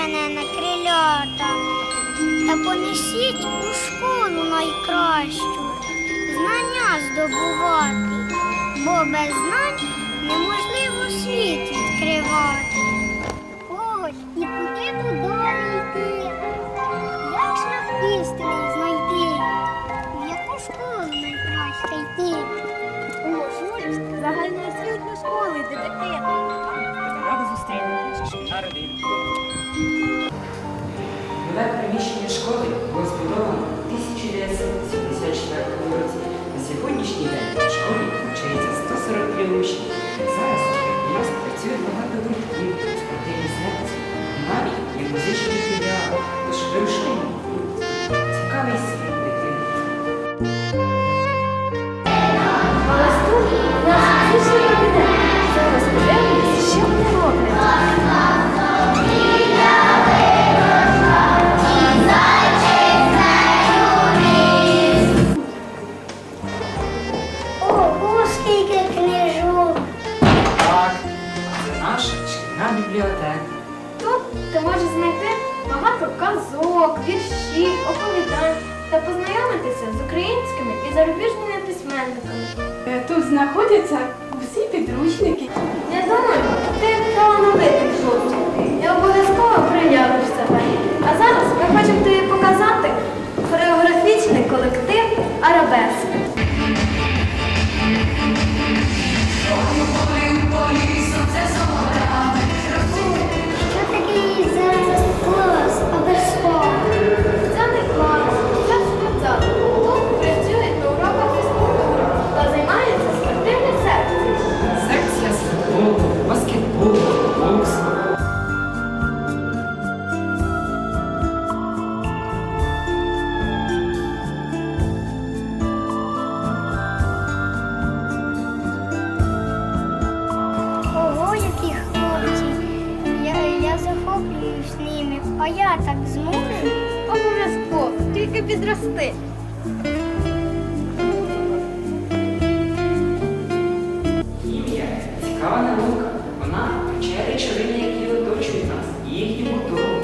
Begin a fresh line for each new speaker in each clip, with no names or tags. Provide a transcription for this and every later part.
мене на крильота. Та понесіть у школу найкращу, знання здобувати, бо без знань
Нове приміщення школи було збудовано в 1974 році. На сьогоднішній день в школі навчається 143 учні. Шкільна бібліотека.
Тут ти можеш знайти багато казок, віршів, оповідань та познайомитися з українськими і зарубіжними письменниками.
Е, Тут знаходяться всі підручники.
Я думаю, ти талановитий жовтий. Я обов'язково проявиш себе. А зараз
а я так зможу?
Обов'язково, тільки підрости.
Хімія цікава наука. Вона вивчає речовини, які оточують нас, і їхню будову.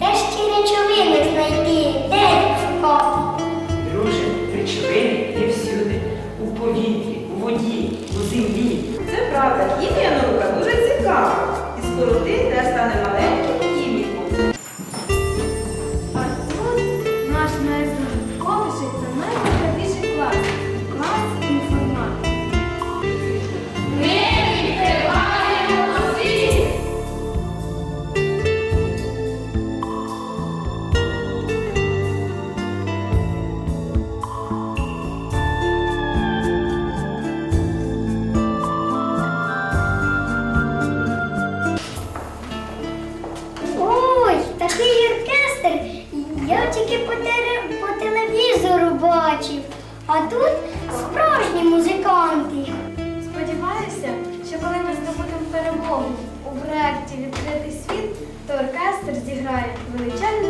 Де ж ті речовини знайти? Де шукати?
Друже, речовини є всюди. У повітрі, у воді, у землі.
Це правда, хімія наука дуже
тут
справжні музиканти.
Сподіваюся, що коли ми здобудемо перемогу у проєкті Відкритий світ, то оркестр зіграє величезну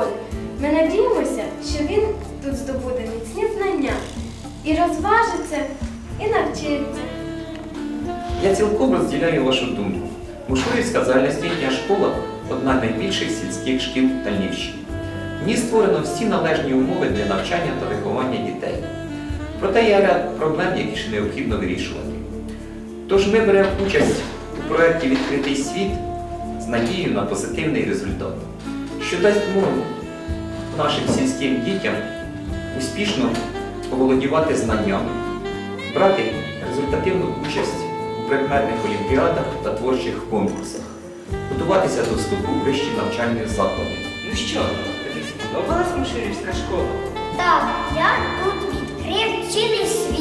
школі. Ми надіємося, що він тут здобуде міцні знання і розважиться, і навчиться.
Я цілком розділяю вашу думку. Мушурівська загальноосвітня школа одна з найбільших сільських шкіл Тальнівщини. В ній створено всі належні умови для навчання та виховання дітей. Проте є ряд проблем, які ще необхідно вирішувати. Тож ми беремо участь у проєкті Відкритий світ з надією на позитивний результат, що дасть змогу нашим сільським дітям успішно оволодівати знаннями, брати результативну участь у предметних олімпіадах та творчих конкурсах, готуватися до вступу в вищі навчальні заклади.
Ну що, тобі сподобалась школа? Так, я тут відкрив цілий світ.